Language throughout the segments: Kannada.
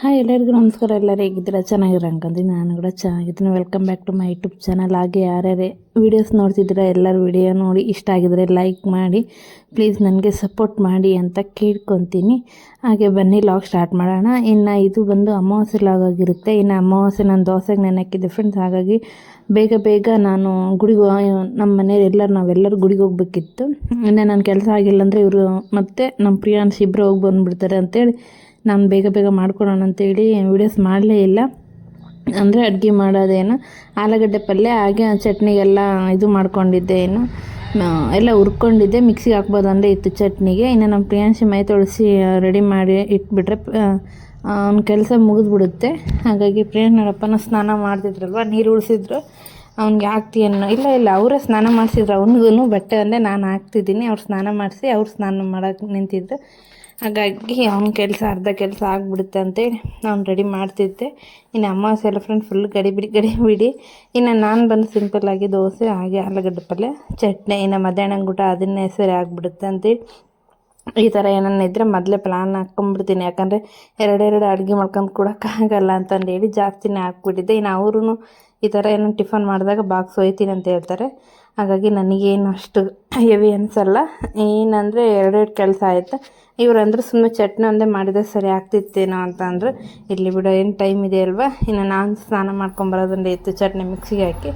ಹಾಯ್ ಎಲ್ಲರಿಗೂ ನಮಸ್ಕಾರ. ಎಲ್ಲರೂ ಹೇಗಿದ್ದೀರಾ? ಚೆನ್ನಾಗಿರೋ ನಾನು ಕೂಡ ಚೆನ್ನಾಗಿದ್ದೀನಿ. Welcome back to my YouTube channel ಹಾಗೆ ಯಾರ್ಯಾರೇ ವೀಡಿಯೋಸ್ ನೋಡ್ತಿದ್ದೀರಾ, ಎಲ್ಲರೂ ವಿಡಿಯೋ ನೋಡಿ ಇಷ್ಟ ಆಗಿದ್ರೆ ಲೈಕ್ ಮಾಡಿ ಪ್ಲೀಸ್ ನನಗೆ ಸಪೋರ್ಟ್ ಮಾಡಿ ಅಂತ ಕೇಳ್ಕೊತೀನಿ. ಹಾಗೆ ಬನ್ನಿ ಲಾಗ್ ಸ್ಟಾರ್ಟ್ ಮಾಡೋಣ. ಇನ್ನು ಇದು ಬಂದು ಅಮಾವಾಸ್ಯೆ ಲಾಗ್ ಆಗಿರುತ್ತೆ. ಇನ್ನು ಅಮಾವಾಸ್ಯೆ ನಾನು ದೋಸೆಗೆ ನೆನಕ್ಕಿದ್ದೆ ಫ್ರೆಂಡ್ಸ್ ಹಾಗಾಗಿ ಬೇಗ ಬೇಗ ನಾನು ಗುಡಿಗೆ ನಮ್ಮ ಮನೆಯವ್ರು ಎಲ್ಲರೂ, ನಾವೆಲ್ಲರೂ ಗುಡಿಗೆ ಹೋಗ್ಬೇಕಿತ್ತು. ಇನ್ನು ನಾನು ಕೆಲಸ ಆಗಿಲ್ಲ ಅಂದರೆ ಇವರು ಮತ್ತೆ ನಮ್ಮ ಪ್ರಿಯಾನ್ಸ್ ಇಬ್ಬರು ಹೋಗಿ ಬಂದುಬಿಡ್ತಾರೆ ಅಂತೇಳಿ ನಾನು ಬೇಗ ಬೇಗ ಮಾಡ್ಕೊಡೋಣ ಅಂತೇಳಿ ವೀಡಿಯೋಸ್ ಮಾಡಲೇ ಇಲ್ಲ. ಅಂದರೆ ಅಡುಗೆ ಮಾಡೋದೇನು, ಆಲೂಗಡ್ಡೆ ಪಲ್ಯ, ಹಾಗೆ ಚಟ್ನಿಗೆಲ್ಲ ಇದು ಮಾಡ್ಕೊಂಡಿದ್ದೆ ಏನು ಎಲ್ಲ ಹುರ್ಕೊಂಡಿದ್ದೆ ಮಿಕ್ಸಿಗೆ ಹಾಕ್ಬೋದು ಅಂದರೆ ಇತ್ತು ಚಟ್ನಿಗೆ. ಇನ್ನು ನಮ್ಮ ಪ್ರಿಯಾಂಶಿ ಮೈ ತೊಳಸಿ ರೆಡಿ ಮಾಡಿ ಇಟ್ಬಿಟ್ರೆ ಅವ್ನ ಕೆಲಸ ಮುಗಿದ್ಬಿಡುತ್ತೆ. ಹಾಗಾಗಿ ಪ್ರಿಯಾಂಶ್ ನೋಡಪ್ಪನ ಸ್ನಾನ ಮಾಡ್ತಿದ್ರಲ್ವ, ನೀರು ಉಳಿಸಿದ್ರು. ಅವ್ನಿಗೆ ಹಾಕ್ತಿ ಅನ್ನೋ, ಇಲ್ಲ ಇಲ್ಲ, ಅವರೇ ಸ್ನಾನ ಮಾಡಿಸಿದ್ರು. ಅವನಿಗೂ ಬಟ್ಟೆ ಅಂದರೆ ನಾನು ಹಾಕ್ತಿದ್ದೀನಿ. ಅವ್ರು ಸ್ನಾನ ಮಾಡಿಸಿ, ಅವ್ರು ಸ್ನಾನ ಮಾಡೋಕ್ಕೆ ನಿಂತಿದ್ರು. ಹಾಗಾಗಿ ಅವ್ನ ಕೆಲಸ, ಅರ್ಧ ಕೆಲಸ ಆಗ್ಬಿಡುತ್ತೆ ಅಂತೇಳಿ ನಾನು ರೆಡಿ ಮಾಡ್ತಿದ್ದೆ. ಇನ್ನು ಅಮ್ಮ ಎಲ್ಲ ಫ್ರೆಂಡ್ ಫುಲ್ ಗಡಿ ಬಿಡಿ ಗಡಿ ಬಿಡಿ. ಇನ್ನು ನಾನು ಬಂದು ಸಿಂಪಲ್ಲಾಗಿ ದೋಸೆ, ಹಾಗೆ ಆಲೂಗಡ್ಡೆ ಪಲ್ಯ, ಚಟ್ನಿ, ಇನ್ನು ಮಧ್ಯಾಹ್ನ ಊಟ ಅದನ್ನೇ ಹೆಸರು ಆಗಿಬಿಡುತ್ತೆ ಅಂತೇಳಿ. ಈ ಥರ ಏನನ್ನ ಇದ್ದರೆ ಮೊದಲೇ ಪ್ಲಾನ್ ಹಾಕ್ಕೊಂಬಿಡ್ತೀನಿ ಯಾಕಂದರೆ ಎರಡೆರಡು ಅಡುಗೆ ಮಾಡ್ಕೊಂಡು ಕೊಡೋಕ್ಕಾಗಲ್ಲ ಅಂತಂದು ಹೇಳಿ ಜಾಸ್ತಿನೇ ಹಾಕ್ಬಿಟ್ಟಿದ್ದೆ ಇನ್ನು ಅವರು ಈ ಥರ ಏನೋ ಟಿಫನ್ ಮಾಡಿದಾಗ ಬಾಕ್ಸ್ ಒಯ್ತೀನಿ ಅಂತ ಹೇಳ್ತಾರೆ. ಹಾಗಾಗಿ ನನಗೇನು ಅಷ್ಟು ಹೆವಿ ಅನಿಸಲ್ಲ. ಏನಂದರೆ ಎರಡೆರಡು ಕೆಲಸ ಆಯಿತು. ಇವರಂದ್ರೆ ಸುಮ್ಮನೆ ಚಟ್ನಿ ಒಂದೇ ಮಾಡಿದ್ರೆ ಸರಿ ಆಗ್ತಿತ್ತೇನೋ ಅಂತ ಅಂದರು. ಇಲ್ಲಿ ಬಿಡೋ, ಏನು ಟೈಮ್ ಇದೆ ಅಲ್ವಾ? ಇನ್ನು ನಾನು ಸ್ನಾನ ಮಾಡ್ಕೊಂಬರೋದಂದ್ರೆ ಇತ್ತು ಚಟ್ನಿ ಮಿಕ್ಸಿಗೆ ಹಾಕಿ.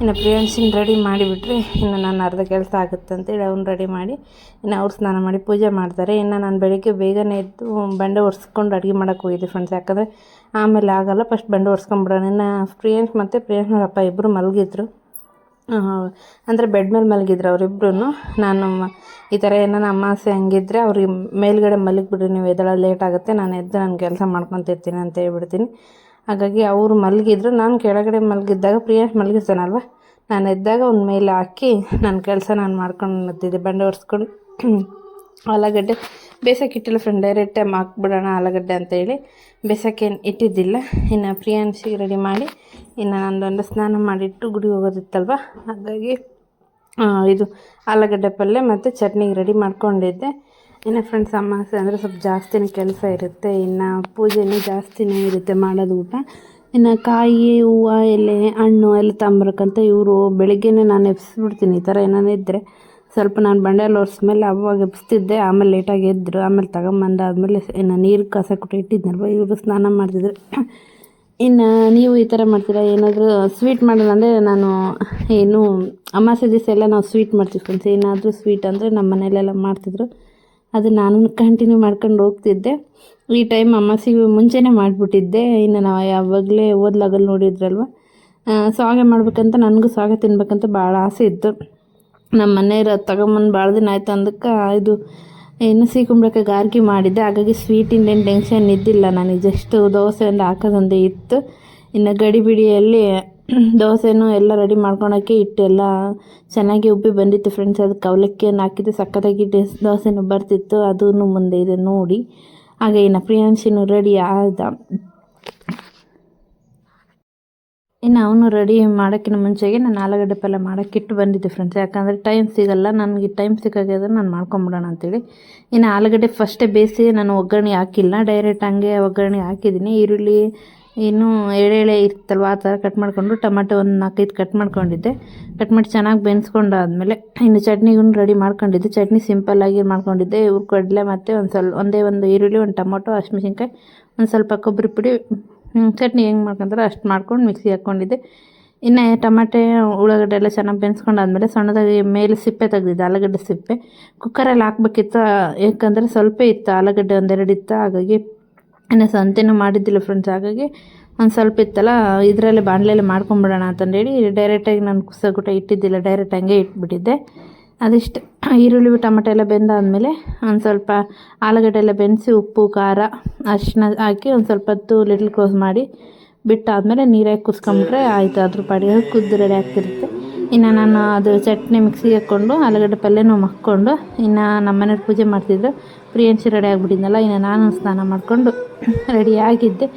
ಇನ್ನು ಪ್ರಿಯಾಂಶಿನ ರೆಡಿ ಮಾಡಿಬಿಟ್ರೆ ಇನ್ನು ನಾನು ಅರ್ಧ ಕೆಲಸ ಆಗುತ್ತೆ ಅಂತೇಳಿ ಅವ್ನು ರೆಡಿ ಮಾಡಿ, ಇನ್ನು ಅವ್ರು ಸ್ನಾನ ಮಾಡಿ ಪೂಜೆ ಮಾಡ್ತಾರೆ. ಇನ್ನು ನಾನು ಬೆಳಗ್ಗೆ ಬೇಗನೆ ಎದ್ದು ಬಂಡೆ ಒರೆಸ್ಕೊಂಡು ಅಡುಗೆ ಮಾಡೋಕೆ ಹೋಗಿದ್ದೆ ಫ್ರೆಂಡ್ಸ್ ಯಾಕಂದರೆ ಆಮೇಲೆ ಆಗಲ್ಲ ಫಸ್ಟ್ ಬಂಡೆ ಒರೆಸ್ಕೊಂಬಿಡೋಣ ಇನ್ನು ಪ್ರಿಯಾಂಶ್ ಮತ್ತು ಪ್ರಿಯಾಂಶ್ನವ್ರ ಅಪ್ಪ ಇಬ್ಬರು ಮಲಗಿದ್ರು. ಅಂದರೆ ಬೆಡ್ ಮೇಲೆ ಮಲಗಿದ್ರು ಅವರಿಬ್ರು ನಾನು ಈ ಥರ ಏನಾನ ಅಮಾಸೆ ಹಂಗಿದ್ರೆ ಅವ್ರಿಗೆ ಮೇಲ್ಗಡೆ ಮಲಗಿಬಿಡ್ರಿ, ನೀವು ಎದಳ ಲೇಟ್ ಆಗುತ್ತೆ, ನಾನು ಎದ್ದು ನಾನು ಕೆಲಸ ಮಾಡ್ಕೊತಿರ್ತೀನಿ ಅಂತ ಹೇಳ್ಬಿಡ್ತೀನಿ. ಹಾಗಾಗಿ ಅವರು ಮಲಗಿದ್ರು, ನಾನು ಕೆಳಗಡೆ ಮಲಗಿದ್ದಾಗ ಪ್ರಿಯಾಂಶ್ ಮಲಗಿರ್ತಾನಲ್ವ, ನಾನು ಎದ್ದಾಗ ಒಂದು ಮೇಲೆ ಹಾಕಿ ನನ್ನ ಕೆಲಸ ನಾನು ಮಾಡ್ಕೊಂಡು ಬಂಡೆ ಒರೆಸ್ಕೊಂಡು ಆಲೂಗಡ್ಡೆ ಬೇಸಕ್ಕೆ ಇಟ್ಟಿಲ್ಲ ಫ್ರೆಂಡ್ ಡೈರೆಕ್ಟ್ ಟೈಮ್ ಹಾಕ್ಬಿಡೋಣ ಆಲೂಗಡ್ಡೆ ಅಂತೇಳಿ. ಬೇಸಕ್ಕೇನು ಇಟ್ಟಿದ್ದಿಲ್ಲ. ಇನ್ನು ಪ್ರಿಯಾಂಶಿಗೆ ರೆಡಿ ಮಾಡಿ, ಇನ್ನು ನಂದೊಂದು ಸ್ನಾನ ಮಾಡಿಟ್ಟು ಗುಡಿಗೆ ಹೋಗೋದಿತ್ತಲ್ವ? ಹಾಗಾಗಿ ಇದು ಆಲೂಗಡ್ಡೆ ಪಲ್ಯ ಮತ್ತು ಚಟ್ನಿಗೆ ರೆಡಿ ಮಾಡ್ಕೊಂಡಿದ್ದೆ. ಇನ್ನು ಫ್ರೆಂಡ್ಸ್ ಅಮಾಸೆ ಅಂದರೆ ಸ್ವಲ್ಪ ಜಾಸ್ತಿನೇ ಕೆಲಸ ಇರುತ್ತೆ. ಇನ್ನು ಪೂಜೆನೇ ಜಾಸ್ತಿನೇ ಇರುತ್ತೆ ಮಾಡೋದು ಊಟ. ಇನ್ನು ಕಾಯಿ, ಹೂವು, ಎಲೆ, ಹಣ್ಣು, ಎಲ್ಲ ತಂಬರಕ್ಕಂತ ಇವರು ಬೆಳಿಗ್ಗೆನೇ ನಾನು ಎಬ್ಸ್ಬಿಡ್ತೀನಿ ಈ ಥರ ಏನಾನ ಇದ್ದರೆ ಸ್ವಲ್ಪ ನಾನು ಬಂಡೆಯಲ್ಲಿ ಒರೆಸ್ಮೇಲೆ ಅವಾಗ ಎಬ್ಸ್ತಿದ್ದೆ, ಆಮೇಲೆ ಲೇಟಾಗಿ ಎದ್ದರು ಆಮೇಲೆ ತಗೊಂಬಂದಾದ್ಮೇಲೆ ಇನ್ನು ನೀರು ಕಸ ಕೊಟ್ಟು ಇಟ್ಟಿದ್ನಲ್ವ ಇವರು ಸ್ನಾನ ಮಾಡ್ತಿದ್ರು. ಇನ್ನು ನೀವು ಈ ಥರ ಮಾಡ್ತೀರಾ, ಏನಾದರೂ ಸ್ವೀಟ್ ಮಾಡೋಣ ಅಂದರೆ ನಾನು ಏನು ಅಮಾಸೆ ದಿವಸ ಎಲ್ಲ ನಾವು ಸ್ವೀಟ್ ಮಾಡ್ತೀವಿ ಫ್ರೆಂಡ್ಸ್ ಏನಾದರೂ ಸ್ವೀಟ್ ಅಂದರೆ ನಮ್ಮ ಮನೇಲೆಲ್ಲ ಮಾಡ್ತಿದ್ರು. ಅದು ನಾನು ಕಂಟಿನ್ಯೂ ಮಾಡ್ಕೊಂಡು ಹೋಗ್ತಿದ್ದೆ. ಈ ಟೈಮ್ ಅಮಾಸೆಗೆ ಮುಂಚೆನೇ ಮಾಡಿಬಿಟ್ಟಿದ್ದೆ, ಇನ್ನು ನಾವು ಯಾವಾಗಲೇ ಓದ್ಲಾಗಲ್ಲಿ ನೋಡಿದ್ರಲ್ವ. ಸಾಗೆ ಮಾಡ್ಬೇಕಂತ, ನನಗೂ ಸ್ವಾಗ ತಿನ್ಬೇಕಂತ ಭಾಳ ಆಸೆ ಇತ್ತು. ನಮ್ಮ ಮನೆಯವ್ರು ತಗೊಂಬಂದು ಭಾಳ ದಿನ ಆಯ್ತು ಅಂದಕ್ಕೆ ಇದು ಏನು ಸಿಹಿ ಗಾರ್ಗಿ ಮಾಡಿದ್ದೆ. ಹಾಗಾಗಿ ಸ್ವೀಟಿಂದ ಏನು ಟೆನ್ಷನ್ ಇದ್ದಿಲ್ಲ ನನಗೆ ಜಸ್ಟ್ ದೋಸೆ ಒಂದು ಹಾಕೋದೊಂದೇ ಇತ್ತು. ಇನ್ನು ಗಡಿ ಬಿಡಿಯಲ್ಲಿ ದೋಸೆನೂ ಎಲ್ಲ ರೆಡಿ ಮಾಡ್ಕೊಳಕ್ಕೆ ಇಟ್ಟು ಎಲ್ಲ ಚೆನ್ನಾಗಿ ಉಬ್ಬಿ ಬಂದಿತ್ತು ಫ್ರೆಂಡ್ಸ್ ಅದಕ್ಕೆ ಅವಲಕ್ಕಿಯನ್ನು ಹಾಕಿದ್ದು, ಸಕ್ಕತ್ತಾಗಿ ಡೆಸ್ ದೋಸೆನೂ ಬರ್ತಿತ್ತು. ಅದೂ ಮುಂದೆ ಇದೆ ನೋಡಿ. ಹಾಗೆ ಇನ್ನು ಪ್ರಿಯಾಂಶಿನೂ ರೆಡಿ ಆದ. ಇನ್ನು ಅವನು ರೆಡಿ ಮಾಡೋಕ್ಕಿಂತ ಮುಂಚೆಗೆ ನಾನು ಆಲೂಗಡ್ಡೆ ಪಲ್ಯ ಮಾಡೋಕ್ಕಿಟ್ಟು ಬಂದಿದ್ದೆ ಫ್ರೆಂಡ್ಸ್ ಯಾಕಂದರೆ ಟೈಮ್ ಸಿಗಲ್ಲ, ನನಗೆ ಟೈಮ್ ಸಿಕ್ಕಾಗಿದ್ರೆ ನಾನು ಮಾಡ್ಕೊಂಬಿಡೋಣ ಅಂತೇಳಿ. ಇನ್ನು ಆಲೂಗಡ್ಡೆ ಫಸ್ಟೇ ಬೇಯಿಸಿ ನಾನು ಒಗ್ಗರಣೆ ಹಾಕಿಲ್ಲ ಡೈರೆಕ್ಟ್ ಹಂಗೆ ಒಗ್ಗರಣೆ ಹಾಕಿದ್ದೀನಿ. ಈರುಳ್ಳಿ ಇನ್ನೂ ಎಳೆ ಇರ್ತಲ್ವ, ಆ ಥರ ಕಟ್ ಮಾಡಿಕೊಂಡು ಟೊಮೆಟೊ ಒಂದು ನಾಲ್ಕೈದು ಕಟ್ ಮಾಡ್ಕೊಂಡಿದ್ದೆ. ಕಟ್ ಮಾಡಿ ಚೆನ್ನಾಗಿ ಬೆನ್ಸ್ಕೊಂಡಾದಮೇಲೆ ಇನ್ನು ಚಟ್ನಿಗೂ ರೆಡಿ ಮಾಡ್ಕೊಂಡಿದ್ದೆ. ಚಟ್ನಿ ಸಿಂಪಲ್ಲಾಗಿ ಮಾಡ್ಕೊಂಡಿದ್ದೆ. ಇವ್ರು ಕಡಲೆ ಮತ್ತು ಒಂದು ಸ್ವಲ್ಪ, ಒಂದೇ ಒಂದು ಈರುಳ್ಳಿ, ಒಂದು ಟೊಮೊಟೊ, ಹಸಿಮೆಣ್ಸಿನ್ಕಾಯಿ, ಒಂದು ಸ್ವಲ್ಪ ಕೊಬ್ಬರಿ ಪುಡಿ ಚಟ್ನಿ ಹೆಂಗೆ ಮಾಡ್ಕೊಂತಾರೆ ಅಷ್ಟು ಮಾಡ್ಕೊಂಡು ಮಿಕ್ಸಿ ಹಾಕ್ಕೊಂಡಿದ್ದೆ. ಇನ್ನು ಟಮಾಟೆ, ಉಳ್ಳಾಗಡ್ಡೆ ಎಲ್ಲ ಚೆನ್ನಾಗಿ ಬೆನ್ಸ್ಕೊಂಡಾದ್ಮೇಲೆ ಸಣ್ಣದಾಗಿ ಮೇಲೆ ಸಿಪ್ಪೆ ತೆಗೆದಿದ್ದೆ, ಆಲೂಗಡ್ಡೆ ಸಿಪ್ಪೆ. ಕುಕ್ಕರಲ್ಲಿ ಹಾಕ್ಬೇಕಿತ್ತು, ಯಾಕಂದರೆ ಸ್ವಲ್ಪ ಇತ್ತು, ಆಲೂಗಡ್ಡೆ ಒಂದೆರಡು ಇತ್ತು, ಹಾಗಾಗಿ ಇನ್ನು ಸಂತೆನೂ ಮಾಡಿದ್ದಿಲ್ಲ ಫ್ರೆಂಡ್ಸ್ ಹಾಗಾಗಿ ಒಂದು ಸ್ವಲ್ಪ ಇತ್ತಲ್ಲ, ಇದರಲ್ಲೇ ಬಾಣಲೆಯಲ್ಲಿ ಮಾಡ್ಕೊಂಬಿಡೋಣ ಅಂತಂದೇಳಿ ಡೈರೆಕ್ಟಾಗಿ ನಾನು ಕುಸಗುಟ ಇಟ್ಟಿದ್ದಿಲ್ಲ ಡೈರೆಕ್ಟ್ ಹಂಗೆ ಇಟ್ಬಿಟ್ಟಿದ್ದೆ. ಅದಿಷ್ಟು. ಈರುಳ್ಳಿ, ಟೊಮೆಟೊ ಎಲ್ಲ ಬೆಂದಾದಮೇಲೆ ಒಂದು ಸ್ವಲ್ಪ ಆಲೂಗಡ್ಡೆ ಎಲ್ಲ ಬೆನ್ಸಿ ಉಪ್ಪು, ಖಾರ, ಅರಿಶಿನ ಹಾಕಿ ಒಂದು ಸ್ವಲ್ಪ ಹತ್ತು ಲಿಟ್ಲ್ ಕ್ಲೋಸ್ ಮಾಡಿ ಬಿಟ್ಟಾದಮೇಲೆ ನೀರಾಗಿ ಕುಸ್ಕೊಂಬಿಟ್ರೆ ಆಯಿತು. ಅದ್ರ ಪಾಡಿಗೆ ಕುದ್ದು ರೆಡಿ ಆಗ್ತಿರುತ್ತೆ. ಇನ್ನು ನಾನು ಅದು ಚಟ್ನಿ ಮಿಕ್ಸಿಗೆ ಹಾಕ್ಕೊಂಡು ಆಲೂಗಡ್ಡೆ ಪಲ್ಯನೂ ಮಕ್ಕೊಂಡು ಇನ್ನು ನಮ್ಮ ಮನೇಲಿ ಪೂಜೆ ಮಾಡ್ತಿದ್ರು. ಪ್ರಿಯಂಶಿ ರೆಡಿ ಆಗಿಬಿಟ್ಟಿದ್ನಲ್ಲ, ಇನ್ನು ನಾನು ಸ್ನಾನ ಮಾಡಿಕೊಂಡು ರೆಡಿ ಆಗಿದ್ದೆ.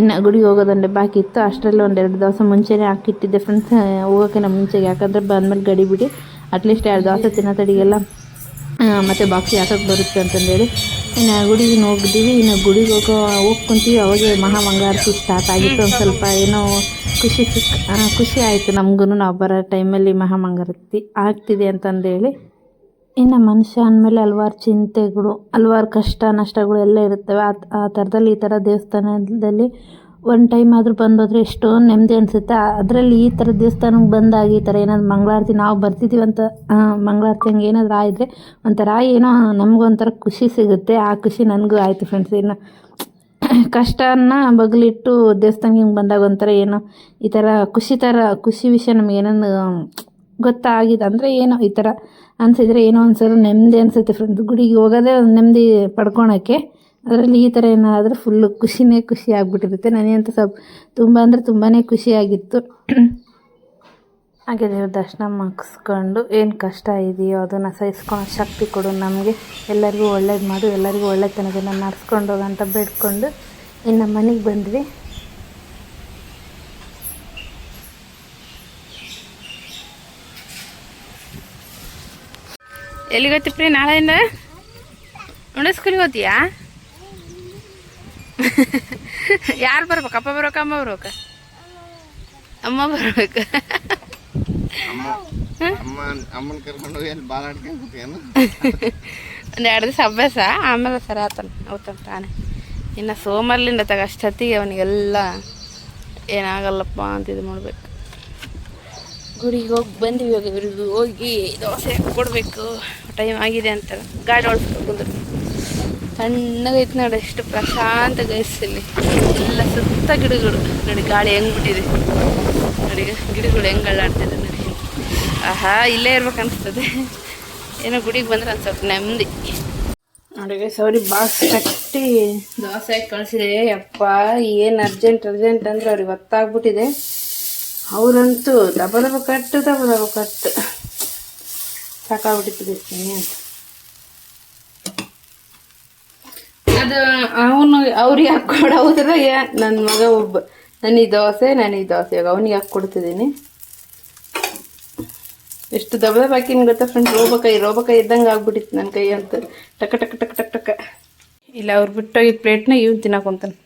ಇನ್ನು ಗುಡಿಗೆ ಹೋಗೋದಂದ್ರೆ ಬಾಕಿ ಇತ್ತು. ಅಷ್ಟರಲ್ಲಿ ಒಂದೆರಡು ದಿವಸ ಮುಂಚೆನೇ ಹಾಕಿಟ್ಟಿದ್ದೆ ಫ್ರೆಂಡ್ಸ್ ಹೋಗೋಕ್ಕಿಂತ ಮುಂಚೆಗೆ ಯಾಕಂದರೆ ಬಂದಮೇಲೆ ಗಡಿ ಬಿಡಿ ಅಟ್ಲೀಸ್ಟ್ ಎರಡು ದೋಸೆ ತಿನ್ನೋ ತಡಿಗೆಲ್ಲ. ಮತ್ತು ಬಾಕ್ಸ್ ಯಾಕಕ್ಕೆ ಬರುತ್ತೆ ಅಂತಂದೇಳಿ, ಇನ್ನು ಗುಡಿಗೆ ಹೋಗಿದ್ದೀವಿ ಇನ್ನು ಗುಡಿಗೆ ಹೋಗೋ, ಹೋಗಿ ಕುಂತೀವಿ, ಅವಾಗೆ ಮಹಾ ಮಂಗಳಾರತಿ ಸ್ಟಾರ್ಟ್ ಆಗಿತ್ತು, ಒಂದು ಸ್ವಲ್ಪ ಏನೋ ಖುಷಿ ಖುಷಿ ಆಯಿತು ನಮಗೂ ನಾವು ಬರೋ ಟೈಮಲ್ಲಿ ಮಹಾ ಮಂಗಳಾರತಿ ಆಗ್ತಿದೆ ಅಂತಂದೇಳಿ. ಇನ್ನು ಮನುಷ್ಯ ಅಂದಮೇಲೆ ಹಲ್ವಾರು ಚಿಂತೆಗಳು, ಹಲ್ವಾರು ಕಷ್ಟ ನಷ್ಟಗಳು ಎಲ್ಲ ಇರುತ್ತವೆ ಆ ಆ ಥರದಲ್ಲಿ ಈ ಥರ ದೇವಸ್ಥಾನದಲ್ಲಿ ಒಂದು ಟೈಮ್ ಆದರೂ ಬಂದೋದ್ರೆ ಎಷ್ಟೋ ನೆಮ್ಮದಿ ಅನಿಸುತ್ತೆ. ಅದರಲ್ಲಿ ಈ ಥರ ದೇವಸ್ಥಾನಕ್ಕೆ ಬಂದಾಗ ಈ ಥರ ಏನಾದ್ರು ಮಂಗಳಾರತಿ ನಾವು ಬರ್ತಿದ್ದೀವಿ ಅಂತ ಮಂಗಳಾರತಿ ಹಂಗೆ ಏನಾದರೂ ಆಯಿದ್ರೆ ಒಂಥರ ಏನೋ ನಮಗೊಂಥರ ಖುಷಿ ಸಿಗುತ್ತೆ. ಆ ಖುಷಿ ನನಗೂ ಆಯಿತು ಫ್ರೆಂಡ್ಸ್ ಇನ್ನು ಕಷ್ಟನ ಬಗಲಿಟ್ಟು ದೇವಸ್ಥಾನಕ್ಕೆ ಹಿಂಗೆ ಬಂದಾಗ ಒಂಥರ ಏನೋ ಈ ಥರ ಖುಷಿ ಥರ, ಖುಷಿ ವಿಷಯ ನಮ್ಗೆ ಏನೋ ಗೊತ್ತಾಗಿದೆ ಅಂದರೆ ಏನೋ ಈ ಥರ ಅನಿಸಿದ್ರೆ ಏನೋ ಒಂದ್ಸಲ ನೆಮ್ಮದಿ ಅನಿಸುತ್ತೆ ಫ್ರೆಂಡ್ಸ್ ಗುಡಿಗೆ ಹೋಗೋದೇ ಒಂದು ನೆಮ್ಮದಿ ಪಡ್ಕೊಳಕ್ಕೆ. ಅದರಲ್ಲಿ ಈ ಥರ ಏನಾದರೂ ಫುಲ್ಲು ಖುಷಿನೇ ಖುಷಿ ಆಗಿಬಿಟ್ಟಿರುತ್ತೆ. ನನಗಂತೂ ಸ್ವಲ್ಪ ತುಂಬ ಅಂದರೆ ತುಂಬಾ ಖುಷಿಯಾಗಿತ್ತು ಹಾಗೆ ದೇವ್ರ ದರ್ಶನ ಮುಗಿಸ್ಕೊಂಡು ಏನು ಕಷ್ಟ ಇದೆಯೋ ಅದನ್ನು ಸಹಿಸ್ಕೊಂಡು ಶಕ್ತಿ ಕೊಡು ನಮಗೆ. ಎಲ್ಲರಿಗೂ ಒಳ್ಳೇದು ಮಾಡು, ಎಲ್ಲರಿಗೂ ಒಳ್ಳೆತನದನ್ನು ನಡ್ಸ್ಕೊಂಡು ಹೋಗಂತ ಬೇಡ್ಕೊಂಡು ಇನ್ನು ಮನೆಗೆ ಬಂದ್ವಿ. ಎಲ್ಲಿಗೆ ಹೋಗ್ತಿ ಪ್ರಿಯ ನಾಳೆಯಿಂದ ಉಂಡ ಸ್ಕೂಲಿಗೆ ಹೋಗ್ತೀಯಾ? ಯಾರು ಬರ್ಬೇಕು? ಅಪ್ಪ ಬರ್ಬೇಕು ಅಮ್ಮ ಬರ್ಬೇಕ? ಅಮ್ಮ ಬರ್ಬೇಕು. ಒಂದು ಎರಡು ದಿವಸ ಅಭ್ಯಾಸ ಆಮೇಲೆ ಸರಿ ಆತನ ಹೌತಾನ ತಾನೆ. ಇನ್ನು ಸೋಮರ್ಲಿಂದ ತಗ ಅಷ್ಟೊತ್ತಿಗೆ ಅವನಿಗೆಲ್ಲ ಏನಾಗಲ್ಲಪ್ಪ ಅಂತ ಇದು ಮಾಡ್ಬೇಕು. ಗುಡಿಗೆ ಹೋಗಿ ಬಂದಿವಿ ಹೋಗಿ ಇವ್ರಿಗೆ ಹೋಗಿ ದೋಸೆ ಕೊಡಬೇಕು. ಟೈಮ್ ಆಗಿದೆ ಅಂತ ಗಾಡಿ ಓಡಿಸ್ಬೇಕು ತಣ್ಣಗೈತೆ ನೋಡಿ, ಎಷ್ಟು ಪ್ರಶಾಂತ ಗೈಸಲ್ಲಿ ಎಲ್ಲ ಸುತ್ತ ಗಿಡಗಳು. ನೋಡಿ, ಗಾಳಿ ಹೆಂಗ್ ಬಿಟ್ಟಿದೆ. ನೋಡಿ, ಗಿಡಗಳು ಹೆಂಗ್ ಅಳ್ಳಾಡ್ತಿದೆ ನೋಡಿ. ಆಹಾ, ಇಲ್ಲೇ ಇರ್ಬೇಕು ಅನಿಸ್ತದೆ. ಏನೋ ಗುಡಿಗೆ ಬಂದ್ರೆ ಒಂದು ಸ್ವಲ್ಪ ನೆಮ್ಮದಿ. ನೋಡಿ ಸೌರಿ ಬಾಕ್ಸ್ ಕಟ್ಟಿ ದೋಸೆ ಕಳಿಸಿದೆ. ಯಪ್ಪ, ಏನು ಅರ್ಜೆಂಟ್ ಅರ್ಜೆಂಟ್ ಅಂದ್ರೆ ಅವ್ರಿಗೆ ಗೊತ್ತಾಗ್ಬಿಟ್ಟಿದೆ. ಅವರಂತೂ ದಬ ದಬ ಕಟ್ಟು ದಬ ದಬ ಕಟ್ಟು ಸಾಕಾಗ್ಬಿಟ್ಟಿತ್ತು ಅಂತ ಅದು ಅವನು ಅವ್ರಿಗೆ ಹಾಕ್ಕೊಡ. ನನ್ನ ಮಗ ಒಬ್ಬ ನನಗೆ ದೋಸೆ ನನಗೆ ದೋಸೆ. ಇವಾಗ ಅವನಿಗೆ ಹಾಕಿ ಕೊಡ್ತಿದ್ದೀನಿ ಎಷ್ಟು ದಬ್ಬ ಬಾಕಿ ಹಾಕಿನ ಗೊತ್ತಾ ಫ್ರೆಂಡ್ ರೋಬಕೈ ರೋಬಕೈ ಇದ್ದಂಗೆ ಆಗ್ಬಿಟ್ಟಿತ್ತು ನನ್ನ ಕೈ ಅಂತ. ಟಕ ಟಕ ಟಕ, ಟಕ್, ಟಕ. ಇಲ್ಲ, ಅವ್ರು ಬಿಟ್ಟೋಗಿದ್ದ ಪ್ಲೇಟ್ನ ಇವ್ನು ತಿನ್ನಕೊಂತಾನೆ.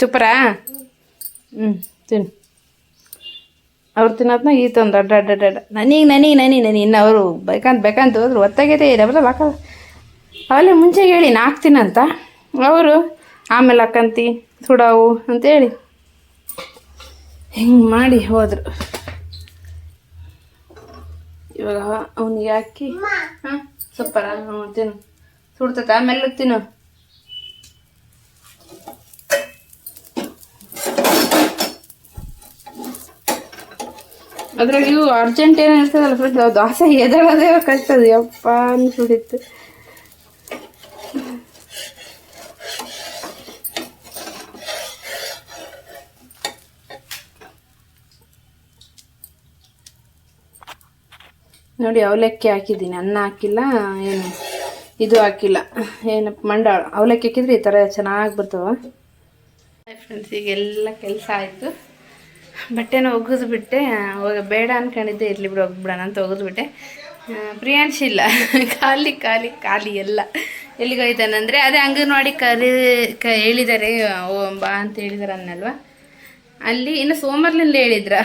ಚುಪ್ಪರಾ ಹ್ಞೂ ತಿನ್ ಅವ್ರು ತಿನ್ನೋದ್ನ ಈ ತಂದು ಅಡ್ಡ ಅಡ್ಡ ಅಡ್ಡ ನನಗೆ ನನಗೆ ನನಗೆ ನನಗೆ ಇನ್ನು ಅವರು ಬೇಕಂತ ಬೇಕಂತ ಹೋದ್ರು ಒತ್ತಾಗೈತೆ ಡಬಲ್ ಬಾಕ ಅವಲ್ಲೇ ಮುಂಚೆ ಹೇಳಿ, ನಾ ಹಾಕ್ತೀನಂತ. ಅವರು, ಆಮೇಲೆ ಹಾಕಂತಿ ಸುಡಾವು ಅಂತೇಳಿ ಹಿಂಗೆ ಮಾಡಿ ಹೋದರು. ಇವಾಗ ಅವನಿಗೆ ಹಾಕಿ ಹಾಂ ಸೂಪರ ತಿನ್ನು ಸುಡ್ತತ, ಆಮೇಲೆ ತಿನ್ನು. ಅದ್ರಾಗ ಇವು ಅರ್ಜೆಂಟ್ ಏನು ಇರ್ತದಲ್ಲ ಫ್ರೆಂಡ್ಸ್ ದೋಸೆ ಎದಳೋದೇ ಕಷ್ಟದ ಯಪ್ಪ ಅನ್ಸ್ಬಿಟ್ಟಿತ್ತು. ನೋಡಿ ಅವಲಕ್ಕಿ ಹಾಕಿದ್ದೀನಿ. ಅನ್ನ ಹಾಕಿಲ್ಲ, ಏನು ಇದು ಹಾಕಿಲ್ಲ. ಏನಪ್ಪ ಮಂಡಾಳ ಅವಲಕ್ಕಿ ಹಾಕಿದ್ರೆ ಈ ಥರ ಚೆನ್ನಾಗಿ ಬರ್ತವೆ ಫ್ರೆಂಡ್ಸ್ ಈಗೆಲ್ಲ ಕೆಲಸ ಆಯಿತು. ಬಟ್ಟೆನ ಒಗೆದ್ಬಿಟ್ಟೆ ಅವಾಗ ಬೇಡ ಅನ್ಕೊಂಡಿದ್ದೆ, ಇರಲಿ ಬಿಡು ಹೋಗ್ಬಿಡೋಣ ಅಂತ ಒಗೆದ್ಬಿಟ್ಟೆ ಪ್ರಿಯಾಂಶಿ ಇಲ್ಲ. ಖಾಲಿ ಖಾಲಿ ಖಾಲಿ ಎಲ್ಲ. ಎಲ್ಲಿಗೆ ಹೋಯ್ತಾನಂದರೆ ಅದೇ ಅಂಗನವಾಡಿ ಕರಿ, ಕ ಹೇಳಿದ್ದಾರೆ ಬಾ ಅಂತ ಹೇಳಿದಾರೆ ಅನ್ನಲ್ವಾ? ಅಲ್ಲಿ ಇನ್ನು ಸೋಮವಾರಲಿಂದ ಹೇಳಿದ್ರ.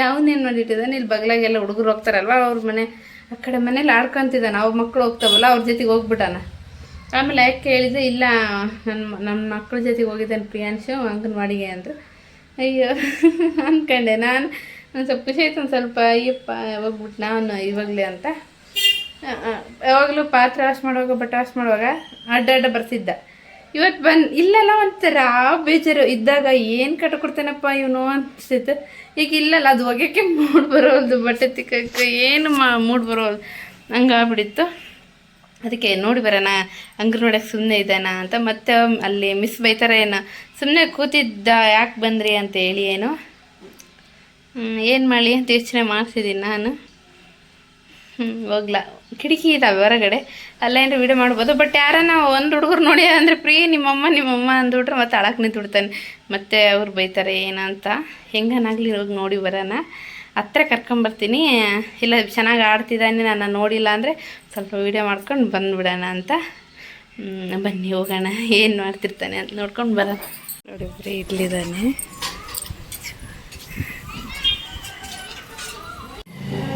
ಯಾವ್ದೇನು ಮಾಡಿಟ್ಟಿದ್ದಾನೆ ಇಲ್ಲಿ ಬಗ್ಲಾಗೆಲ್ಲ ಹುಡುಗರು ಹೋಗ್ತಾರಲ್ವ ಅವ್ರ ಮನೆ? ಆ ಕಡೆ ಮನೇಲಿ ಆಡ್ಕೊಂತಿದ್ದಾನೆ. ಅವ್ರ ಮಕ್ಕಳು ಹೋಗ್ತಾವಲ್ಲ, ಅವ್ರ ಜೊತೆಗೆ ಹೋಗ್ಬಿಟ್ಟಾನ. ಆಮೇಲೆ ಯಾಕೆ ಹೇಳಿದೆ ಇಲ್ಲ ನನ್ನ ನನ್ನ ಮಕ್ಕಳ ಜೊತೆಗೆ ಹೋಗಿದ್ದಾನೆ ಪ್ರಿಯಾಂಶು, ಅಂಗನವಾಡಿಗೆ ಅಂದರು. ಅಯ್ಯೋ ಅಂದ್ಕೊಂಡೆ ನಾನು. ಒಂದು ಸ್ವಲ್ಪ ಖುಷಿ ಆಯ್ತು, ಒಂದು ಸ್ವಲ್ಪ, ಅಯ್ಯಪ್ಪ ಹೋಗ್ಬಿಟ್ಟು ನಾನು ಇವಾಗಲೇ ಅಂತ. ಯಾವಾಗಲೂ ಪಾತ್ರೆ ವಾಶ್ ಮಾಡುವಾಗ, ಬಟ್ಟೆ ವಾಶ್ ಮಾಡುವಾಗ ಅಡ್ಡ ಅಡ್ಡ ಬರ್ತಿದ್ದ. ಇವತ್ತು ಬಂದು ಇಲ್ಲೆಲ್ಲ ಒಂಥರ ಬೇಜಾರು. ಇದ್ದಾಗ ಏನು ಕಟ್ಟ ಕೊಡ್ತೇನಪ್ಪ ಇವನು ಅನಿಸ್ತಿತ್ತು. ಈಗ ಇಲ್ಲಲ್ಲ, ಅದು ಒಗೆಕ್ಕೆ ಮೂಡ್ ಬರೋದು ಬಟ್ಟೆ ತಿಕ್ಕಕ್ಕೆ ಏನು ಮಾ ಮೂಡ್ ಬರೋದು ಹಂಗಾಗ್ಬಿಡಿತ್ತು. ಅದಕ್ಕೆ ನೋಡಿ ಬರೋಣ ಅಂಗನವಾಡಿಗೆ ಸುಮ್ಮನೆ ಇದ್ದಾನ ಅಂತ. ಮತ್ತೆ ಅಲ್ಲಿ ಮಿಸ್ ಬೈತಾರ ಏನೋ. ಸುಮ್ಮನೆ ಕೂತಿದ್ದ, ಯಾಕೆ ಬಂದ್ರಿ ಅಂತ ಹೇಳಿ ಏನು. ಏನು ಮಾಡಲಿ ಅಂತ ಯೋಚನೆ ಮಾಡ್ತಿದ್ದೀನಿ ನಾನು. ಹೋಗ್ಲಾ. ಕಿಟಕಿ ಇದಾವೆ ಹೊರಗಡೆ. ಅಲ್ಲೇನು ವಿಡಿಯೋ ಮಾಡ್ಬೋದು. ಬಟ್ ಯಾರನ್ನ ಒಂದು ಹುಡುಗರು ನೋಡಿ ಅಂದರೆ ಪ್ರೀ ನಿಮ್ಮಮ್ಮ ನಿಮ್ಮಮ್ಮ ಅಂದ್ಬಿಟ್ರೆ ಮತ್ತೆ ಅಳಕ್ಕೆ ನಿಂತ್ಬಿಡ್ತಾನೆ. ಮತ್ತೆ ಅವ್ರು ಬೈತಾರೆ, ಏನಂತ. ಹೆಂಗನಾಗಲಿ ಹೋಗಿ ನೋಡಿ ಬರೋಣ. ಹತ್ರ ಕರ್ಕೊಂಬರ್ತೀನಿ. ಇಲ್ಲ, ಚೆನ್ನಾಗಿ ಆಡ್ತಿದ್ದಾನೆ ನಾನು ನೋಡಿಲ್ಲ ಅಂದರೆ ಸ್ವಲ್ಪ ವೀಡಿಯೋ ಮಾಡ್ಕೊಂಡು ಬಂದುಬಿಡೋಣ ಅಂತ. ಬನ್ನಿ ಹೋಗೋಣ. ಏನು ಮಾಡ್ತಿರ್ತಾನೆ ಅಂತ ನೋಡ್ಕೊಂಡು ಬರೋಣ. ನೋಡಿ ಬರೀ ಇಡ್ಲಿದ್ದಾನೆ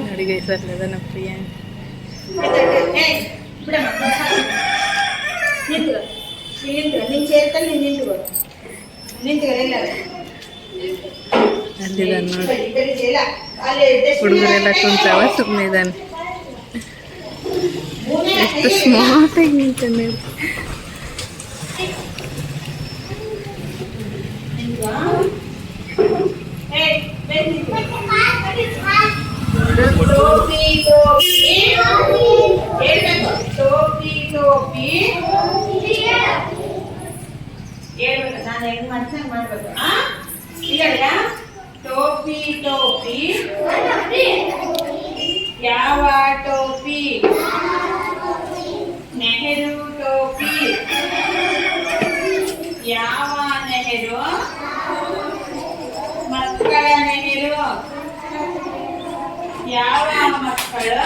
ನೋಡಿ ಗೈಸ್ ಅಲ್ಲದನ ಪ್ರಿಯ ಅಲ್ಲಿದ್ದಾನೆ ನೋಡಿ ಹುಡುಗರೆಲ್ಲ ಕುಂತಾವ ಸುಮ್ಮನೆ ಇದ್ದಾನೆ ಎಷ್ಟು ಸ್ಮಾರ್ಟ್ ಆಗಿ ನಿಂತಾನೆ ಟೋಪಿ ಟೋಪಿ. ಯಾವ ಟೋಪಿ? ನೆಹರು ಟೋಪಿ. ಯಾವ ನೆಹರು? ಮಕ್ಕಳ ನೆಹರು. ಯಾವ ಮಕ್ಕಳು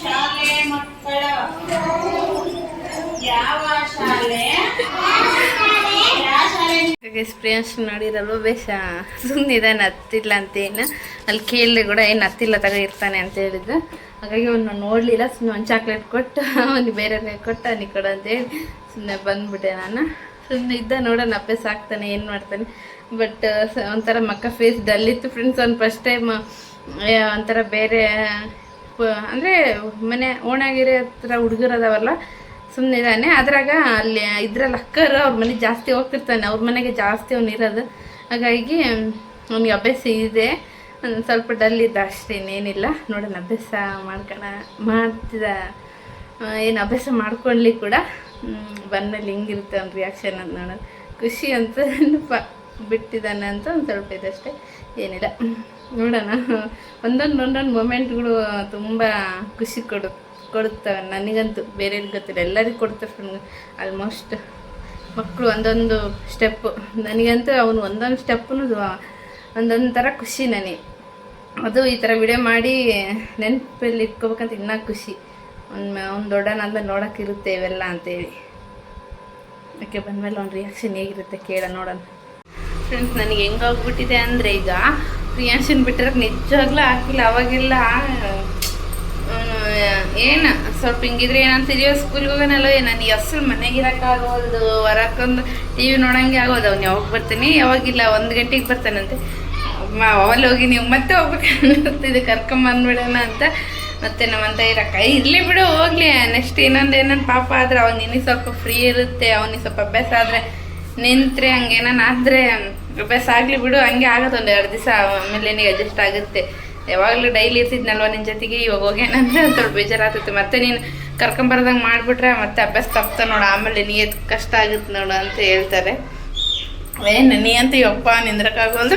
ಶಾಲೆ ಮಕ್ಕಳು ಯಾವ ಶಾಲೆ ಯಾವ ಶಾಲೆ ಎಕ್ಸ್ಪೀರಿಯನ್ಸ್ ನೋಡಿರಲ್ವ ಬೇಷ ಸುಮ್ಮನಿದ್ದಾನೆ ಹತ್ತಿಲ್ಲ ಅಂತೇನು ಅಲ್ಲಿ ಕೇಳಿದೆ ಕೂಡ ಏನು ಹತ್ತಿಲ್ಲ ತಗ, ಇರ್ತಾನೆ ಅಂತ ಹೇಳಿದ್ದು ಹಾಗಾಗಿ ಅವನು ನೋಡಲಿಲ್ಲ ಸುಮ್ಮನೆ ಒಂದು ಚಾಕ್ಲೇಟ್ ಕೊಟ್ಟು, ಅವನಿಗೆ ಬೇರೆ ಕೊಟ್ಟು ಅವನಿಗೆ ಕೊಡು ಅಂತೇಳಿ ಸುಮ್ಮನೆ ಬಂದ್ಬಿಟ್ಟೆ ನಾನು. ಸುಮ್ಮನೆ ಇದ್ದ ನೋಡೋಣ, ಅಭ್ಯಾಸ ಸಾಕ್ತಾನೆ ಏನು ಮಾಡ್ತಾನೆ. ಬಟ್ ಒಂಥರ ಮಕ್ಕ ಫೇಸ್ ಡಲ್ ಇತ್ತು ಫ್ರೆಂಡ್ಸ್ ಅವ್ನು ಫಸ್ಟ್ ಟೈಮ್ ಒಂಥರ ಬೇರೆ ಅಂದರೆ ಮನೆ, ಓಣಾಗಿರೋ ಹತ್ರ ಹುಡುಗರು ಅದಾವಲ್ಲ ಸುಮ್ಮನೆ ಇದ್ದಾನೆ ಅದ್ರಾಗ ಅಲ್ಲಿ ಇದ್ರಲ್ಲಿ ಅಕ್ಕರು ಅವ್ರ ಮನೆಗೆ ಜಾಸ್ತಿ ಹೋಗ್ತಿರ್ತಾನೆ. ಅವ್ರ ಮನೆಗೆ ಜಾಸ್ತಿ ಅವ್ನು ಇರೋದು. ಹಾಗಾಗಿ, ಅವ್ನಿಗೆ ಅಭ್ಯಾಸ ಇದೆ. ಸ್ವಲ್ಪ ಡಲ್ ಇದ್ದ ಅಷ್ಟೇ, ಇನ್ನೇನಿಲ್ಲ. ನೋಡೋಣ, ಅಭ್ಯಾಸ ಮಾಡ್ಕೊಳ ಮಾಡ್ತಿದ್ದ ಏನು ಅಭ್ಯಾಸ ಮಾಡ್ಕೊಳ್ಳಿ ಕೂಡ. ಬಂದಲ್ಲಿ ಹಿಂಗಿರುತ್ತೆ ಅವ್ನ ರಿಯಾಕ್ಷನ್ ಅಂತ ನೋಡೋಣ. ಖುಷಿ ಅಂತ ಪ ಬಿಟ್ಟಿದ್ದಾನೆ ಅಂತ ಒಂದು ಸ್ವಲ್ಪ ಇದಷ್ಟೇ ಏನಿಲ್ಲ. ನೋಡೋಣ. ಒಂದೊಂದು ಒಂದೊಂದು ಮೊಮೆಂಟ್ಗಳು ತುಂಬ ಖುಷಿ ಕೊಡು ಕೊಡುತ್ತವೆ. ನನಗಂತೂ ಬೇರೆಯವ್ರಿಗೆ ಗೊತ್ತಿಲ್ಲ. ಎಲ್ಲರಿಗೂ ಕೊಡ್ತಾರೆ ಆಲ್ಮೋಸ್ಟ್ ಮಕ್ಕಳು ಒಂದೊಂದು ಸ್ಟೆಪ್ಪು ನನಗಂತೂ ಅವನು ಒಂದೊಂದು ಸ್ಟೆಪ್ಪು ಒಂದೊಂದು ಥರ ಖುಷಿ ನನಗೆ. ಅದು ಈ ಥರ ವಿಡಿಯೋ ಮಾಡಿ ನೆನಪಲ್ಲಿ ಇಟ್ಕೋಬೇಕಂತ ಇನ್ನೂ ಖುಷಿ. ಒಂದು ಅವ್ನು ನೋಡೋಕೆ ಇರುತ್ತೆ ಇವೆಲ್ಲ ಅಂತೇಳಿ. ಅದಕ್ಕೆ ಬಂದಮೇಲೆ ಒಂದು ರಿಯಾಕ್ಷನ್ ಹೇಗಿರುತ್ತೆ ಕೇಳ, ನೋಡೋಣ. ಫ್ರೆಂಡ್ಸ್ ನನಗೆ ಹೆಂಗಾಗ್ಬಿಟ್ಟಿದೆ ಅಂದರೆ ಈಗ ರಿಯಾಕ್ಷನ್ ಬಿಟ್ಟರೆ ನಿಜವಾಗ್ಲೂ ಹಾಕಿಲ್ಲ. ಅವಾಗೆಲ್ಲ ಏನು ಸ್ವಲ್ಪ ಹಿಂಗಿದ್ರೆ ಏನಂತಿದೆಯೋ ಸ್ಕೂಲ್ಗೆ ಹೋಗೋನಲ್ಲೋ ನನಗೆ ಅಸಲು ಮನೆಗಿರೋಕ್ಕಾಗೋದು ಹೊರಕೊಂದು ಟಿ ವಿ ನೋಡೋಂಗೆ ಆಗೋದು ಅವ್ನು ಯಾವಾಗ ಬರ್ತೀನಿ? ಯಾವಾಗಿಲ್ಲ? ಒಂದು ಗಂಟೆಗೆ ಬರ್ತಾನಂತೆ. ಅವಲ್ಲಿ ಹೋಗಿ ನೀವು ಮತ್ತೆ ಹೋಗ್ಬೇಕನ್ನಿಸ್ತಿದೆ ಕರ್ಕೊಂಬಂದ್ಬಿಡೋಣ ಅಂತ. ಮತ್ತೆ ನಮ್ಮಂತ ಇರಕ್ಕ ಇರಲಿ ಬಿಡು, ಹೋಗ್ಲಿ. ನೆಕ್ಸ್ಟ್ ಇನ್ನೊಂದು ಏನೊಂದು ಪಾಪ ಆದ್ರೆ ಅವ್ನು ನಿನಗೆ ಸ್ವಲ್ಪ ಫ್ರೀ ಇರುತ್ತೆ. ಅವನಿಗೆ ಸ್ವಲ್ಪ ಅಭ್ಯಾಸ ಆದರೆ ನಿಂತರೆ ಹಂಗೇನಾನ ಆದರೆ ಅಭ್ಯಾಸ ಆಗಲಿ ಬಿಡು. ಹಂಗೆ ಆಗೋದು ಒಂದು ಎರಡು ದಿವಸ ಆಮೇಲೆ ನಿನಗೆ ಅಡ್ಜಸ್ಟ್ ಆಗುತ್ತೆ. ಯಾವಾಗಲೂ ಡೈಲಿ ಇರ್ತಿದ್ನಲ್ವ ನಿನ್ನ ಜೊತೆಗೆ? ಇವಾಗ ಹೋಗ್ಯಾನಂತ ಒಂದ್ ಸ್ವಲ್ಪ ಬೇಜಾರಾಗ್ತೈತೆ. ಮತ್ತೆ ನೀನು ಕರ್ಕೊಂಬರ್ದಂಗೆ ಮಾಡಿಬಿಟ್ರೆ ಮತ್ತೆ ಅಭ್ಯಾಸ ತಪ್ತ ನೋಡು. ಆಮೇಲೆ ನಿನಗೆ ಕಷ್ಟ ಆಗುತ್ತೆ ನೋಡು ಅಂತ ಹೇಳ್ತಾರೆ. ಏನು ನೀ ಅಂತ ಯಪ್ಪ ನಿಂದ್ರಕ್ಕಾಗೋದು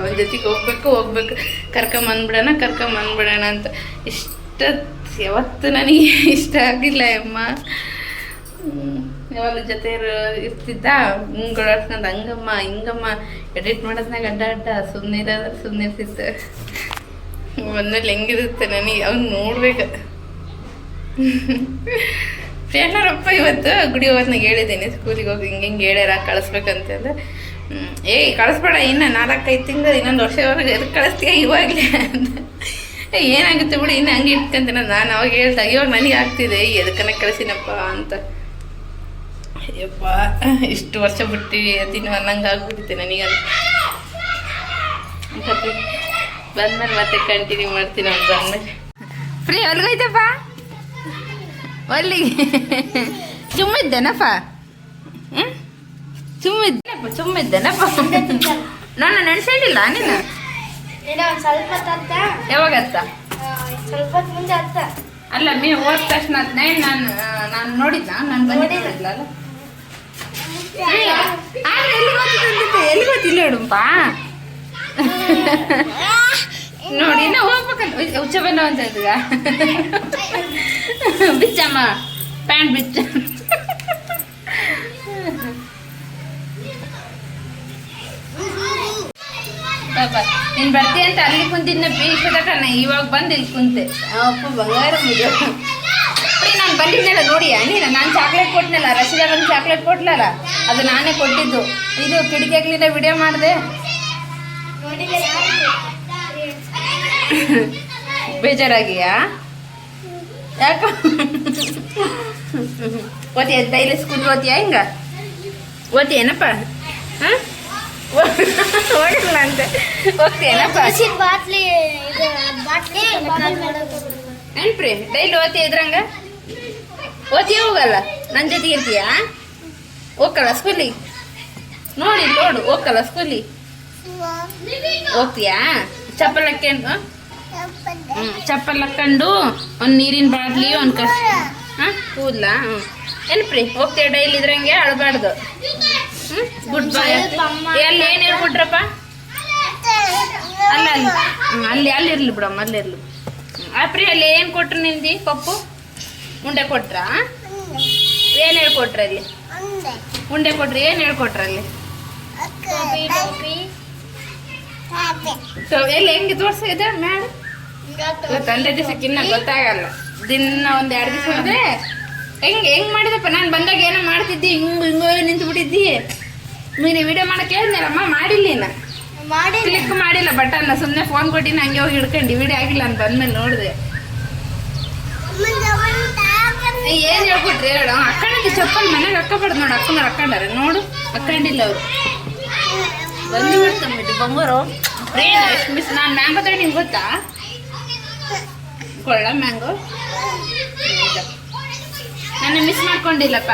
ಅವನ ಜೊತೆಗೆ ಹೋಗ್ಬೇಕು ಹೋಗ್ಬೇಕು. ಕರ್ಕೊಂಬಂದ್ಬಿಡೋಣ ಕರ್ಕೊಂಬಂದ್ಬಿಡೋಣ ಅಂತ. ಇಷ್ಟ ಯಾವತ್ತು ನನಗೆ ಇಷ್ಟ ಆಗಿಲ್ಲ ಅಮ್ಮ ಯಾವಾಗ ಜೊತೆ ಇರು- ಇರ್ತಿದ್ದ? ಹಿಂಗೆ ಓಡಾಡ್ಸ್ಕೊಂಡು ಹಂಗಮ್ಮ, ಹಿಂಗಮ್ಮ ಎಡಿಟ್ ಮಾಡೋದ್ನಾಗ ಅಡ್ಡ ಅಡ್ಡ ಸುಮ್ಮನೆ ಇರೋದ್ರೆ ಸುಮ್ಮನೆ ಇರ್ತಿತ್ತು. ಬಂದ್ಮೇಲೆ ಹೆಂಗಿರುತ್ತೆ ನನಗೆ ಅವ್ನು ನೋಡ್ಬೇಕು. ಪ್ರಿಯಣ್ಣರಪ್ಪ ಇವತ್ತು ಗುಡಿ ಹೋಗೋದ್ನಾಗ ಹೇಳಿದ್ದೀನಿ, ಸ್ಕೂಲಿಗೆ ಹೋಗಿ ಹಿಂಗೆ ಹಿಂಗೆ ಹೇಳ್ಯಾರ ಕಳಿಸ್ಬೇಕಂತಂದ್ರೆ ಏಯ್, ಕಳಿಸ್ಬೇಡ, ಇನ್ನು ನಾಲ್ಕೈದು ತಿಂಗಳು, ಇನ್ನೊಂದು ವರ್ಷವರೆಗೆ ಎದು ಕಳಿಸ್ತೀಯ ಇವಾಗಲೇ ಅಂತ. ಏನಾಗುತ್ತೆ ಬಿಡಿ, ಇನ್ನು ಹಂಗೆ ಇಟ್ಕೊಂತೀನಿ ನಾನು ಅವಾಗ ಹೇಳ್ದೆ, ಇವಾಗ ನನಗೆ ಆಗ್ತಿದೆ ಎದಕ್ಕನ ಕಳಿಸಿನಪ್ಪ ಅಂತ. ಅಯ್ಯಪ್ಪ, ಇಷ್ಟು ವರ್ಷ ಬಿಟ್ಟು ತಿನ್ನು ಅನ್ನಂಗೆ ನನಗೆ ಮತ್ತೆ ಬಂದ್ಮೇಲೆ ಮತ್ತೆ ಕಂಟಿನ್ಯೂ ಮಾಡ್ತೀನಿ ಅವ್ನು ಬಂದ್ಮೇಲೆ. ಫ್ರೀ ಹೊಲ್ಗೋಯ್ತಪ್ಪ ಒಲ್ಲಿಗೆ. ಸುಮ್ಮಿದ್ದೇನಪ್ಪ? ಹ್ಞೂ ಸುಮ್ಮಿದ್ದೇನಪ್ಪ ಸುಮ್ಮಿದ್ದೇನಪ್ಪ? ನಾನು ನೆನೆಸಿಲ್ಲ ನೀನು? ಯಾವಾಗ ಅತ್ತ. ಸ್ವಲ್ಪ ಮುಂದೆ ಅತ್ತ. ಅಲ್ಲ ಮೀ ಹೋದ ತಕ್ಷಣ ನಾನು ನಾನು ನೋಡಿದ್ದ ನಾನು ಬಂದಿದ್ದಿಲ್ಲ ಅಲ್ಲ ಎಲ್ಲಿ ಗೊತ್ತಿದ್ದಂತೆ ಎಲ್ಲಿ ಗೊತ್ತಿಲ್ಲ ನೋಡುಪ್ಪ ನೋಡಿ ನಾ ಹೋಗ್ಬೇಕಂತ ಉಚ್ಚ ಬನ್ನ ಅಂತ ಇದ್ದ ಬಿಚ್ಚಮ್ಮ. ಪ್ಯಾಂಟ್ ಬಿಚ್ಚ. ನೀನ್ ಬರ್ತೀಯ ಅಂತ ಅಲ್ಲಿ ಕುಂತಿದ್ನ ಬೀಳ್ಸದಕ್ಕ ಇವಾಗ ಬಂದು ಇಲ್ಲಿ ಕುಂತೆ. ಅಪ್ಪ ಬಂಗಾರ ನಾನು ಬಂದಿದ್ನಲ್ಲ ನೋಡಿಯ? ನೀನು ನಾನು ಚಾಕ್ಲೇಟ್ ಕೊಟ್ನಲ್ಲ ರಶಿದ ಬಂದು ಚಾಕ್ಲೇಟ್ ಕೊಟ್ಲಲ್ಲ ಅದು ನಾನೇ ಕೊಟ್ಟಿದ್ದು. ಇದು ಕಿಟಕಿಯಾಗ್ಲಿಂದ ವಿಡಿಯೋ ಮಾಡಿದೆ. ಬೇಜಾರಾಗಿಯಾ? ಯಾಕ? ಓದ್ತೀಯ ಡೈಲಿ ಸ್ಕೂಲ್ ಓದ್ತೀಯಾ ಹಿಂಗ? ಓದಿ ಹಾಂ? ಓಡಿಲ್ಲ ಅಂತ. ಹೋಗ್ತೀಯನಪ್ಪ ನೆನ್ಪ್ರಿ ಡೈಲಿ ಓದ್ತೀಯ ಇದ್ರಂಗ? ಓದ್ತೀಯ ಹೋಗಲ್ಲ? ನನ್ನ ಜೊತೆ ಇರ್ತೀಯಾ ಹೋಗಲ್ಲ ಸ್ಕೂಲಿ ನೋಡಿ ನೋಡು ಹೋಗಲ್ಲ ಸ್ಕೂಲಿಗೆ ಹೋಗ್ತೀಯಾ ಚಪ್ಪಲ್ ಹಾಕ್ಕೊಂಡು ಹ್ಞೂ ಚಪ್ಪಲ್. ಹಾಕೊಂಡು ಒಂದು ನೀರಿನ ಬಾಟ್ಲಿ ಒಂದು ಕಸ ಹಾಂ? ಕೂದಲ? ಹ್ಞೂ ನೆನ್ಪ್ರಿ ಹೋಗ್ತೀಯ ಡೈಲಿ ಇದ್ರಂಗೆ? ಅಳಬಾರ್ದು. ಹ್ಞೂ ಗುಡ್ ಬಾಯ್ ಎಲ್ಲಿ ಏನು ಹೇಳ್ಬಿಟ್ರಪ್ಪ ಅಲ್ಲ ಅಲ್ಲಿ. ಹ್ಮ್, ಅಲ್ಲಿ ಅಲ್ಲಿ ಇರ್ಲಿ ಬಿಡಮ್ಮ ಅಲ್ಲಿ ಇರ್ಲಿ. ಅಪ್ರಿ ಅಲ್ಲಿ ಏನು ಕೊಟ್ರು ನಿಂದಿ? ಪಪ್ಪು? ಉಂಡೆ ಕೊಟ್ರಾ? ಏನು ಹೇಳ್ಕೊಟ್ರಲ್ಲಿ ಉಂಡೆ. ಕೊಟ್ರಿ ಏನು ಹೇಳ್ಕೊಟ್ರು ಅಲ್ಲಿ? ಟೋಪಿ ಟೋಪಿ. ಸೊ ಎಲ್ಲಿ ಹೆಂಗೆ ತೋರ್ಸಿದೆ ಮ್ಯಾಡ ತಂದೆ ದಿವಸಕ್ಕೆ ಇನ್ನೂ ಗೊತ್ತಾಗಲ್ಲ. ದಿನ ಒಂದ್ ಎರಡು ದಿವಸ ಅಂದ್ರೆ ಹೆಂಗ್ ಹೆಂಗ್ ಮಾಡಿದಪ್ಪ? ನಾನು ಬಂದಾಗ ಏನೋ ಮಾಡ್ತಿದ್ದಿ ಹಿಂಗ್ ಹಿಂಗೋ ನಿಂತು ಬಿಟ್ಟಿದ್ದಿ ನೀನು ವಿಡಿಯೋ ಮಾಡಕ್ಕೆ ಹೇಳಿದ್ನಲ್ಲಮ್ಮ ಮಾಡಿಲ್ಲ ಮಾಡಿ ಕ್ಲಿಕ್ ಮಾಡಿಲ್ಲ ಬಟನ್ನ ಸುಮ್ಮನೆ ಫೋನ್ ಕೊಟ್ಟಿನ ಹಂಗೆ ಹೋಗಿ ಹಿಡ್ಕೊಂಡು ವಿಡಿಯೋ ಆಗಿಲ್ಲ ಅಂತ ಅಂದ್ಮೇಲೆ ನೋಡಿದೆ. ಏನ್ ಹೇಳ್ಕೊಟ್ರಿ ಹೇಳು? ಅಕ್ಕನಿಗೆ ಚಪ್ಪಲ್ ಮನೆಗೆ ಹಾಕಬಾರ್ದು ನೋಡು ಅಕ್ಕನ ಹಾಕೊಂಡಾರೆ ನೋಡು ಅಕ್ಕಂಡಿಲ್ಲ ಅವ್ರು. ಬಂದು ಬಿಡ್ತಂಬಿಟ್ಟು ಬಂಗಾರು ಎಷ್ಟು ಮಿಸ್ ನಾನು ಮ್ಯಾಂಗೋ ತಡೆ ನಿಮ್ಗೆ ಗೊತ್ತಾ? ಕೊಳ್ಳ ಮ್ಯಾಂಗೋ ನನ್ನ ಮಿಸ್ ಮಾಡ್ಕೊಂಡಿಲ್ಲಪ್ಪ.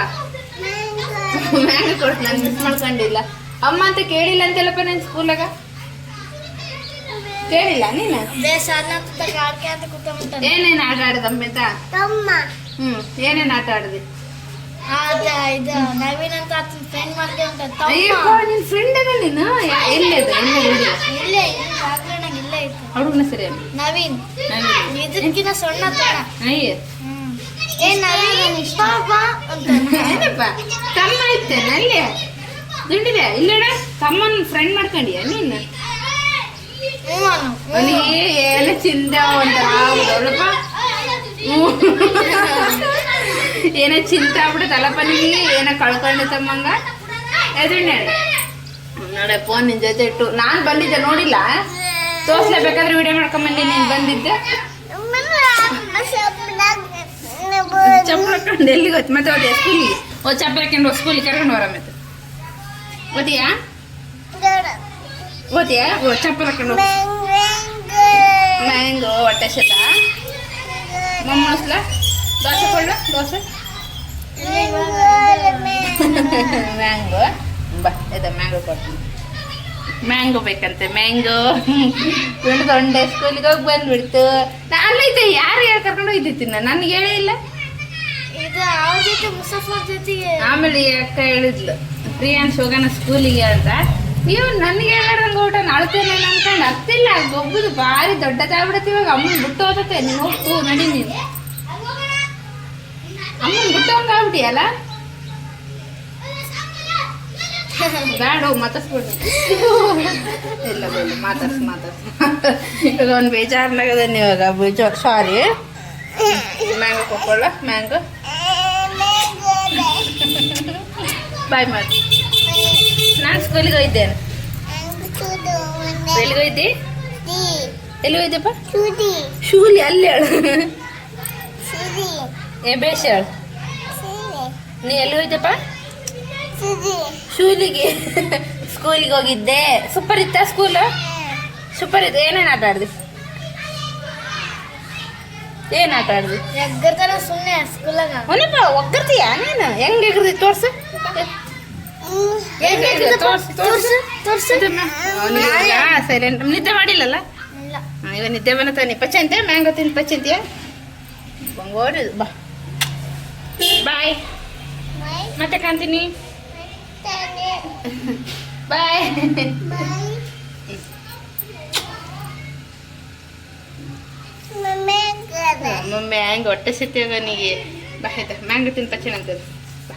ಮ್ಯಾಂಗೋ ಕೊಟ್ಟು ನಾನು ಮಿಸ್ ಮಾಡ್ಕೊಂಡಿಲ್ಲ. ಅಮ್ಮ ಅಂತ ಕೇಳಿಲ್ಲ ಅಂತೆಲ್ಲಪ್ಪ ನಾನು ಸ್ಕೂಲಾಗ? ಕೇಳಿಲ್ಲ ನೀನು? ಏನೇನು ಆಟ ಆಡಿದಮ್ಮಿತ ಅಮ್ಮ ಹ್ಮ್ ಏನೇನು ಆಟ ಆಡಿದೆ? ನವೀನ್ ಅಂತ ಫ್ರೆಂಡ್ ಮಾಡ್ಕೊಂಡ ಅಯ್ಯಪ್ಪ ತಮ್ಮ ನಿನ್ ಫ್ರೆಂಡ್ ಅದ? ನೀನು ಎಲ್ಲಿ ಇಲ್ಲೇ ಇಲ್ಲಿ ಇಲ್ಲೇ ಇತ್ತು. ಸರಿ ನವೀನ್. ಇದಕ್ಕಿಂತ ಸಣ್ಣ ತನ ಅಯ್ಯ. ಏನ್ ನವೀನ್ ಅಂತ. ಏನಪ್ಪ? ತಮ್ಮ ಇತ್ತೇನೆ ಅಲ್ಲಿ ದುಂಡಿದೆ ಇಲ್ಲಡ? ತಮ್ಮನ ಫ್ರೆಂಡ್ ಮಾಡ್ಕೊಂಡಿಯ ನೀನು. ಅವನಿಗೆ ಏನು ಚಿಂತೆ ಅಂತ ಏನೋ ಚಿಂತೆ ಆಗ್ಬಿಟ್ಟು ತಲಪನಿಗೆ ಏನೋ ಕಳ್ಕೊಂಡೆ ತಮ್ಮಂಗ ಎದುಂಡೆ ನೋಡೆ ಫೋನ್ ನಿನ್ ಜೊತೆ ಇಟ್ಟು. ನಾನು ಬಂದಿದ್ದೆ ನೋಡಿಲ್ಲ? ತೋರ್ಸ್ಲೇಬೇಕಾದ್ರೆ ವಿಡಿಯೋ ಮಾಡ್ಕೊಂಬಂದಿ ನೀನು ಬಂದಿದ್ದೆ. ಚಪ್ಪಲ್ ಹಾಕೊಂಡು ಎಲ್ಲಿ ಗೊತ್ತು ಮತ್ತೆ ಹೋದೆ ಸ್ಕೂಲಿಗೆ ಓ ಚಪ್ಪಲ್ ಹಾಕೊಂಡು ಸ್ಕೂಲಿಗೆ ಕರ್ಕೊಂಡು ಬರ ಮತ್ತೆ? ಓದಿಯಾ? ಓದಿಯಾ? ಓ ಚಪ್ಪಲ್ ಹಾಕೊಂಡು ಮ್ಯಾಂಗೋ ಹೊಟ್ಟೆ ಶತ ಮೊಮ್ಮಸ್ಲ ದೋಸೆ ಕೊಡ್ಲ? ದೋಸೆ? ಮ್ಯಾಂಗೋ ಬಾ ಇದೆ ಮ್ಯಾಂಗೋ ಕೊಡ್ತೀನಿ. ಮ್ಯಾಂಗೋ ಬೇಕಂತೆ ಮ್ಯಾಂಗೋ ತುಂಡು ತೊಂಡೆ ಸ್ಕೂಲಿಗೆ ಹೋಗಿ ಬಂದ್ಬಿಡ್ತು. ಅಲ್ಲೈತೆ ಯಾರು ಯಾರು ಕರ್ಕೊಂಡು ಹೋಗಿದ್ದೀನಿ ನನಗೆ ಹೇಳೇ ಇಲ್ಲ. ಆಮೇಲೆ ಅಕ್ಕ ಹೇಳಿದ್ಲು ಪ್ರಿಯಾನ್ಸ್ ಹೋಗೋಣ ಸ್ಕೂಲಿಗೆ ಅಂತ. ನೀವು ನನಗೆ ಹೇಳಾರಂಗ ಊಟ ಅಳ್ತೇನೆ ಅನ್ಕೊಂಡು. ಅತ್ತಿಲ್ಲ ಒಬ್ಬದು ಭಾರಿ ದೊಡ್ಡದಾಗ್ಬಿಡತ್ತೆ ಇವಾಗ. ಅಮ್ಮನ ಬಿಟ್ಟು ಹೋಗುತ್ತೆ ನೀನು ಹೋಗ್ತು ನಡಿ ನೀನು. ಅಮ್ಮನ್ ಬಿಟ್ಟು ಹಂಗಾಗ್ಬಿಟ್ಟಿಯಲ್ಲ ಬೇಡ ಮಾತಾಡ್ಸ್ಬಿಡು. ಇಲ್ಲ ಬೇಡ ಮಾತಾಡ್ಸಿ ಮಾತಾಡ್ಸ್. ಇವಾಗ ಒಂದು ಬೇಜಾರ್ನಾಗದ ಇವಾಗ ಬೇಜಾರು ಸಾರಿ ಮ್ಯಾಂಗೋ ಕೊಕ್ಕೊಳ್ಳ ಮ್ಯಾಂಗೋ ಬಾಯ್ ಮಾಡಿ ನಾನು ಸ್ಕೂಲಿಗೆ ಹೋಗಿದ್ದೇನೆ. ಎಲ್ಲಿಗೆ ಹೋಗಿದ್ದಿ? ಎಲ್ಲಿ ಹೋಗಿದ್ದೆಪ್ಪ ಶೂಲಿ. ಅಲ್ಲಿ ಹೇಳು. ಏ ಬೇಷ್ ನೀ ಎಲ್ಲಿ ಹೋಯ್ತಪ್ಪ? ಶೂಲಿಗೆ. ಸ್ಕೂಲಿಗೆ ಹೋಗಿದ್ದೆ. ಸೂಪರ್ ಇತ್ತ ಸ್ಕೂಲ್ ಸೂಪರ್ ಇತ್ತು. ಏನೇನು ಆಟ ಆಡ್ದಿ? ಏನು ಆಟ ಆಡ್ದಿ? ಎಗ್ಗರ್ತಾನ ಸುಮ್ಮನೆ ಸ್ಕೂಲಾಗ ಅವನಪ್ಪ ಒಗ್ಗರ್ತೀಯ ನೀನು? ಹೆಂಗೆ ಎಗ್ರದಿ? ತೋರ್ಸು. ತೋರ್ಸು ತೋರ್ಸು. ತೋರ್ಸು. ಸೈಲೆಂಟ್ ನಿದ್ದೆ ಮಾಡಿಲ್ಲಲ್ಲ? ಇವ ನಿದ್ದೆ ಬಂದ ಪಚ್ಚಂತೆ ಮ್ಯಾಂಗೋ ತಿಂದು ಪಚ್ಚಂತಿಯ ಬಂಗೋಡಿ ಬಾ. ಬಾಯ್ ಮತ್ತೆ ಕಾಣ್ತೀನಿ ಬಾಯ್ ಮಮ್ಮಿ ಹ್ಯಾಂಗ ಹೊಟ್ಟೆ ಸಿಟ್ಟಿಯಾಗ ನೀಗೆ? ಬಾ ಆಯ್ತಾ ಮ್ಯಾಂಗೋ ತಿಂದು ಪಚ್ಚನ ಮಾನ್ಗೆ ಬಾ.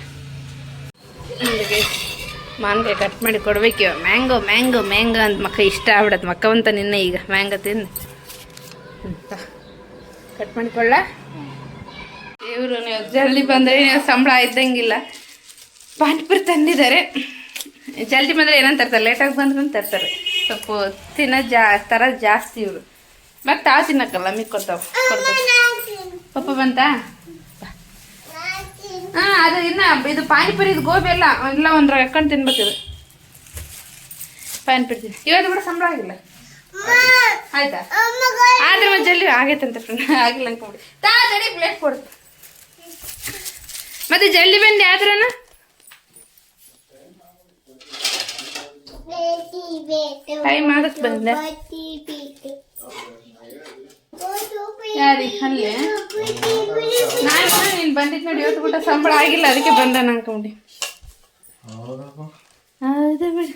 ಮಾನ್ಕಾಯಿ ಕಟ್ ಮಾಡಿ ಕೊಡ್ಬೇಕು. ಮ್ಯಾಂಗೋ ಮ್ಯಾಂಗೋ ಮ್ಯಾಂಗೋ ಅಂತ ಮಕ್ಕ ಇಷ್ಟ ಆಗ್ಬಿಡತ್ತ ಮಕ್ಕ ಅಂತ ನಿನ್ನೆ ಈಗ. ಮ್ಯಾಂಗೋ ತಿಂದು ಅಂತ ಕಟ್ ಮಾಡಿಕೊಳ್ಳ ಇವರು ನೀವು ಜಲ್ದಿ ಬಂದರೆ ನೀವು ಸಂಬಳ ಇದ್ದಂಗಿಲ್ಲ. ಪಾನಿಪುರಿ ತಂದಿದ್ದಾರೆ. ಜಲ್ದಿ ಬಂದರೆ ಏನಂತ ತರ್ತಾರೆ? ಲೇಟಾಗಿ ಬಂದ್ರೆ ಅಂತ ತರ್ತಾರೆ. ಸ್ವಲ್ಪ ತಿನ್ನ ಜಾ ಥರ ಜಾಸ್ತಿ ಇವರು. ಮತ್ತೆ ತಾವು ತಿನ್ನಕ್ಕಲ್ಲ ಮಿಕ್ಕೊತಾವ ಪಪ್ಪ ಬಂತಾ? ಹಾ ಅದು ಇನ್ನ ಇದು ಪಾನಿಪುರಿ ಇದು ಗೋಬಿ ಎಲ್ಲ ಎಲ್ಲ ಒಂದ್ರ ಹಾಕೊಂಡು ತಿನ್ಬೇಕು ಇದು ಪಾನಿಪುರಿ ಇವತ್ತು ಕೂಡ ಸಂಬಳ ಆಗಿಲ್ಲ? ಆಯ್ತಾ? ಆದ್ರೆ ಮತ್ತೆ ಜಲ್ದಿ ಆಗೈತಂತ ಫ್ರೆಂಡ್ ಆಗಿಲ್ಲ ಅನ್ಕೊಂಬಿಡಿ ತಾ ತಡಿ ಪ್ಲೇಟ್ ಕೊಡು ಮತ್ತೆ ಜಲ್ದಿ ಬಂದು ಯಾವ್ದ್ರನ ಟೈಮ್ ಮಾಡಕ್ ಬಂದೆ. ಯಾರಿ ಅಲ್ಲೇ? ನಾನು ನೀನು ಬಂದಿದ್ದು ನೋಡಿ ಇವತ್ತು ಊಟ ಸಂಬಳ ಆಗಿಲ್ಲ ಅದಕ್ಕೆ ಬಂದ ಅನ್ಕೊಂಡಿ ಹೌದು ಬಿಡು.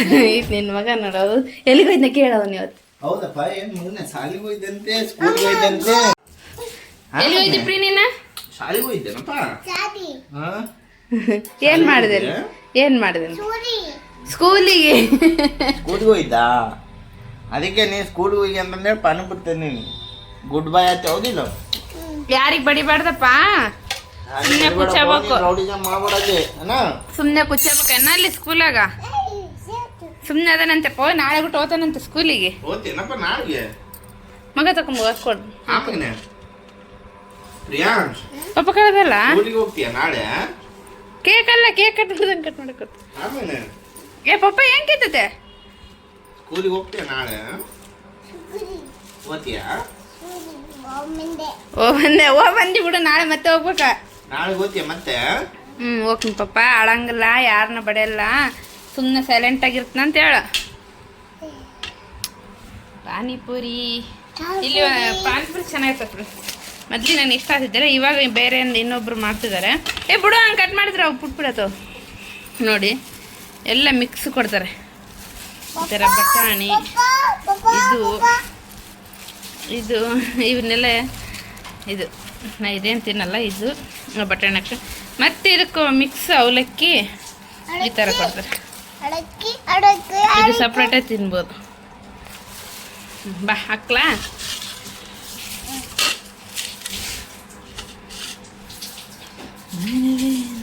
ಇದು ನಿನ್ನ ಮಗ ನೋಡೋದು ಎಲ್ಲಿಗೆ ಹೋಯ್ತು ಕೇಳೋದು ನೀವು ಹೌದಪ್ಪ ಏನ್ ಮುಂದೆ ಸಾಲಿಗೆ ಹೋಯ್ದಂತೆ ಸ್ಕೂಲ್ಗೆ ಹೋಯ್ದಂತೆ ಎಲ್ಲಿ ಹೋಯ್ತು ಪ್ರೀ ನೀನ? ಶಾಲೆಗೆ ಹೋಯ್ತೇನಪ್ಪ ಹಾ. ಏನ್ ಮಾಡಿದೆ? ಏನ್ ಮಾಡಿದೆ? ಸ್ಕೂಲಿಗೆ. ಸ್ಕೂಲ್ಗೆ ಹೋಯ್ತಾ ಅದಕ್ಕೆ ನೀ ಸ್ಕೂಲ್ಗೆ ಹೋಗಿ ಅಂತಂದ್ರೆ ಪಾನಿ ಬಿಡ್ತೇನೆ ನೀನು. ಗುಡ್ ಬೈ ಆಯ್ತು ಹೌದಿಲ್ಲ ಯಾರಿಗೆ ಬಡಿಬಾರ್ದಪ್ಪ? ಸುಮ್ನೆ ಕುಚ್ಚಬೇಕು. ಸುಮ್ಮನೆ ಕುಚ್ಚಬೇಕನ್ನ ಅಲ್ಲಿ ಸ್ಕೂಲಾಗ? ಸುಮ್ಮನೆ ಅದನಂತೆ ಪೋ ನಾಳೆ ಬಿಟ್ಟು ಹೋತಾನಂತೆ ಸ್ಕೂಲಿಗೆ. ಮಗ ತಕೊಂಡ್ ಕೊಡು ಆಮೇಲೆ ಪ್ರಿಯಾಂಶ್ ಪಾಪ ಕಳೆದಲ್ಲ? ಊರಿಗೆ ಹೋಗ್ತೀಯ ನಾಳೆ? ಕೇಕ್ ಅಲ್ಲ ಕೇಕ್ ಕಟ್ ಮಾಡ್ದಂಗೆ ಕಟ್ ಮಾಡಕ್ಕೆ ಆಮೇಲೆ? ಏ ಪಪ್ಪ ಏನ್ ಕೇತತೆ ಸ್ಕೂಲಿಗೆ ಹೋಗ್ತೀಯ ನಾಳೆ? ಓದ್ತೀಯಾ? ಓ ಬಂದೆ ಓ ಬಂದಿ ಬಿಡು ನಾಳೆ ಮತ್ತೆ ಹೋಗ್ಬೇಕ. ನಾಳೆ ಓದ್ತೀಯ ಮತ್ತೆ? ಹ್ಮ್ ಹೋಗ್ತೀನಿ ಪಪ್ಪ ಅಳಂಗಿಲ್ಲ ಯಾರನ್ನ ಬಡಿಯಲ್ಲ ಸುಮ್ಮನೆ ಸೈಲೆಂಟ್ ಆಗಿರ್ತನಂತ ಹೇಳ. ಪಾನಿಪುರಿ. ಇಲ್ಲಿ ಪಾನಿಪುರಿ ಚೆನ್ನಾಗಿರ್ತದೆ ಮೊದ್ಲು ನನಗೆ ಇಷ್ಟ ಆಗ್ತಿದ್ದಾರೆ ಇವಾಗ ಬೇರೆ ಇನ್ನೊಬ್ರು ಮಾಡ್ತಿದ್ದಾರೆ. ಏ ಬಿಡು ಹಂಗೆ ಕಟ್ ಮಾಡಿದ್ರೆ ಅವು ಪುಟ್ಬಿಡತ್ತು ನೋಡಿ ಎಲ್ಲ ಮಿಕ್ಸ್ ಕೊಡ್ತಾರೆ. ಈ ಥರ ಬಟಾಣಿ ಇದು ಇದು ಇವನ್ನೆಲ್ಲ ಇದು ನಾ ಇದೇನು ತಿನ್ನಲ್ಲ ಇದು ಬಟಾಣಕ್ಕೆ ಮತ್ತೆ ಇದಕ್ಕೆ ಮಿಕ್ಸ್ ಅವಲಕ್ಕಿ ಈ ಥರ ಕೊಡ್ತಾರೆ. ಇದು ಸಪ್ರೇಟಾಗಿ ತಿನ್ಬೋದು. ಬಾ ಹಾಕ್ಲಾ? Mm-hmm.